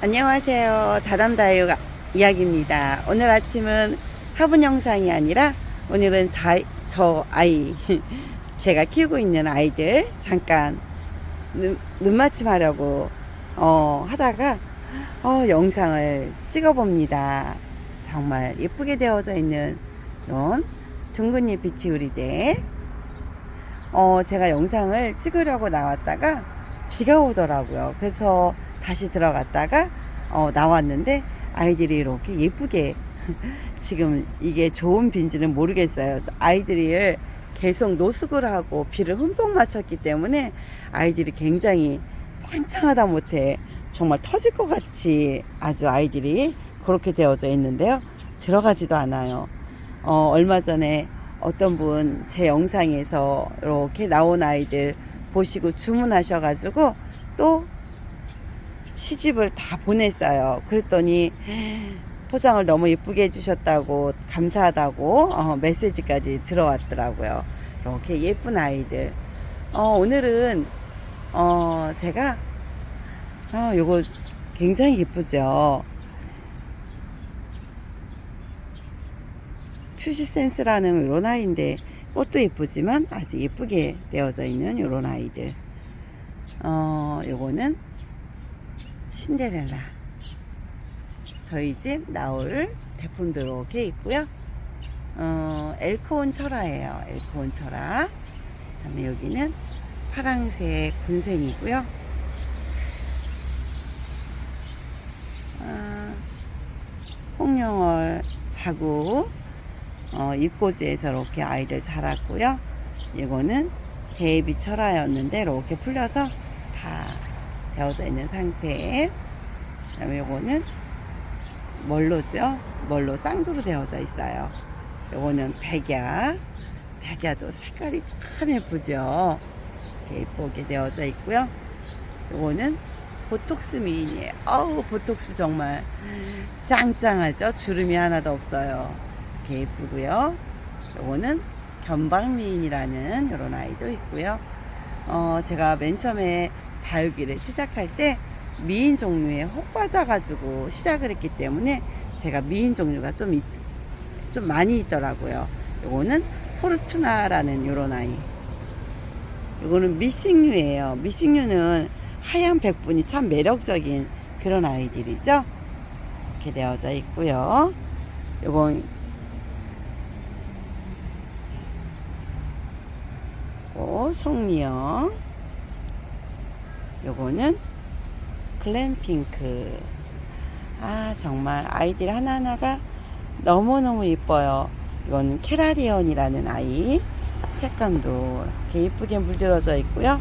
안녕하세요. 다담다육 이야기입니다. 오늘 아침은 화분 영상이 아니라 오늘은 자, 저 아이, 제가 키우고 있는 아이들 잠깐 눈, 눈 맞춤 하려고 어, 하다가 어, 영상을 찍어봅니다. 정말 예쁘게 되어져 있는 이런 둥근잎 비치우리대. 어, 제가 영상을 찍으려고 나왔다가 비가 오더라고요. 그래서 다시 들어갔다가 어, 나왔는데 아이들이 이렇게 예쁘게 지금 이게 좋은 빈지는 모르겠어요. 아이들이 계속 노숙을 하고 비를 흠뻑 맞췄기 때문에 아이들이 굉장히 짱짱하다 못해 정말 터질 것 같이 아주 아이들이 그렇게 되어져 있는데요. 들어가지도 않아요. 어, 얼마 전에 어떤 분 제 영상에서 이렇게 나온 아이들 보시고 주문하셔가지고 또 시집을 다 보냈어요. 그랬더니 포장을 너무 예쁘게 해주셨다고 감사하다고 어, 메시지까지 들어왔더라고요. 이렇게 예쁜 아이들. 어, 오늘은 어, 제가 어, 요거 굉장히 예쁘죠. 퓨시센스라는 이런 아이인데 꽃도 예쁘지만 아주 예쁘게 되어져 있는 이런 아이들. 어, 요거는 신데렐라. 저희 집 나올 대품들 이렇게 있고요. 어, 엘코온 철화예요. 엘코온 철화. 그다음에 여기는 파랑색 군생이고요. 아, 홍영월 자구 어, 입고지에서 이렇게 아이들 자랐고요. 이거는 대비 철화였는데 이렇게 풀려서 다 되어져 있는 상태. 그다음에 요거는 멀로죠. 멀로 쌍두로 되어져 있어요. 요거는 백야. 백야도 색깔이 참 예쁘죠. 이렇게 예쁘게 되어져 있고요. 요거는 보톡스 미인이에요. 어우, 보톡스 정말 짱짱하죠. 주름이 하나도 없어요. 이렇게 예쁘고요. 요거는 견방미인이라는 이런 아이도 있고요. 어, 제가 맨 처음에 다육이를 시작할 때 미인 종류에 혹 빠져가지고 시작을 했기 때문에 제가 미인 종류가 좀, 있, 좀 많이 있더라고요. 요거는 포르투나라는 요런 아이. 요거는 미싱류예요. 미싱류는 하얀 백분이 참 매력적인 그런 아이들이죠. 이렇게 되어져 있고요. 요건 고 송리영 요거는 글램핑크. 아 정말 아이들 하나하나가 너무너무 예뻐요. 이건 캐라리언이라는 아이. 색감도 이렇게 예쁘게 물들어져 있고요.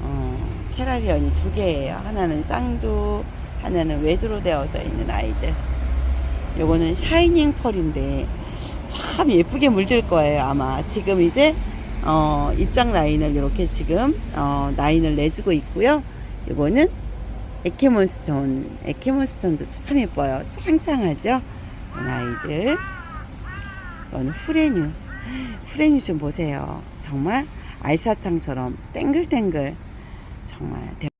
어, 캐라리언이 두 개예요. 하나는 쌍두 하나는 외두로 되어져 있는 아이들. 요거는 샤이닝 펄인데 참 예쁘게 물들 거예요 아마. 지금 이제 어, 입장 라인을 이렇게 지금 어, 라인을 내주고 있고요. 이거는 에케몬스톤, 에케몬스톤도 참 예뻐요. 짱짱하죠? 아이들. 이건 후레뉴. 후레뉴 좀 보세요. 정말 알사탕처럼 땡글땡글. 정말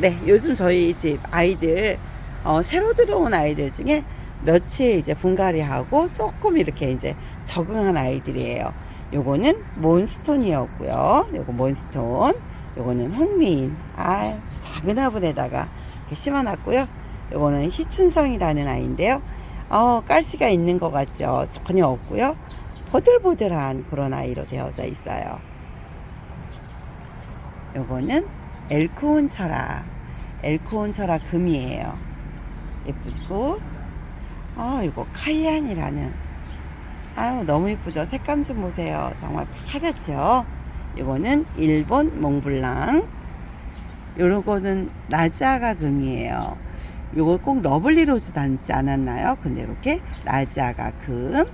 네, 요즘 저희 집 아이들, 어, 새로 들어온 아이들 중에 며칠 이제 분갈이 하고 조금 이렇게 이제 적응한 아이들이에요. 요거는 몬스톤이었고요. 요거 몬스톤. 요거는 홍미인. 아, 작은 화분에다가 이렇게 심어놨고요. 요거는 희춘성이라는 아이인데요. 어, 가시가 있는 것 같죠? 전혀 없고요. 보들보들한 그런 아이로 되어져 있어요. 요거는 엘코온 철화. 엘코온 철화 금이에요. 예쁘고, 아, 이거 카이안이라는. 아유, 너무 예쁘죠? 색감 좀 보세요. 정말 파랗죠? 이거는 일본 몽블랑. 요런 거는 라자가 금이에요. 요거 꼭 러블리 로즈 닮지 않았나요? 근데 이렇게 라자가 금. 요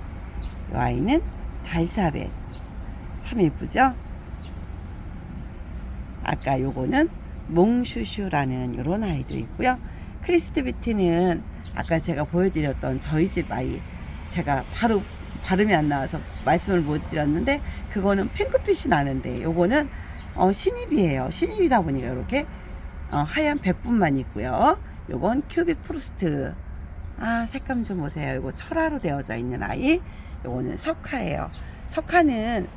아이는 달사벳. 참 예쁘죠? 아까 요거는 몽슈슈라는 요런 아이도 있고요. 크리스트 비티는 아까 제가 보여드렸던 저희 집 아이 제가 바로 발음이 안 나와서 말씀을 못 드렸는데 그거는 핑크빛이 나는데 요거는 어, 신입이에요. 신입이다 보니까 이렇게 어, 하얀 백분만 있고요. 요건 큐빅 프루스트. 아 색감 좀 보세요. 이거 철화로 되어져 있는 아이. 요거는 석화예요. 석화는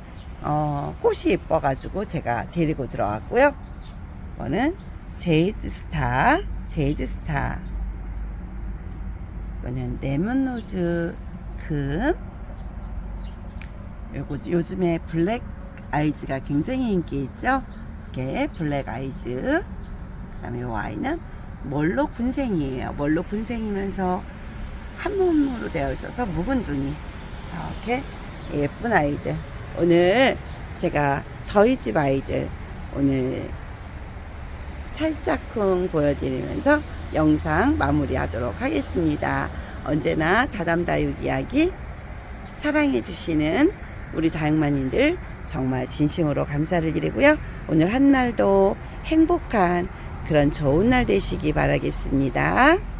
어, 꽃이 예뻐가지고 제가 데리고 들어왔고요. 이거는 제이드 스타, 제이드 스타. 이거는 레몬로즈 금. 요거 요즘에 블랙 아이즈가 굉장히 인기 있죠. 이렇게 블랙 아이즈. 그 다음에 요 아이는 멀로 군생이에요. 멀로 군생이면서 한 몸으로 되어 있어서 묵은 눈이 이렇게 예쁜 아이들. 오늘 제가 저희 집 아이들 오늘 살짝쿵 보여드리면서 영상 마무리하도록 하겠습니다. 언제나 다담다육 이야기 사랑해주시는 우리 다육마님들 정말 진심으로 감사를 드리고요. 오늘 한날도 행복한 그런 좋은 날 되시기 바라겠습니다.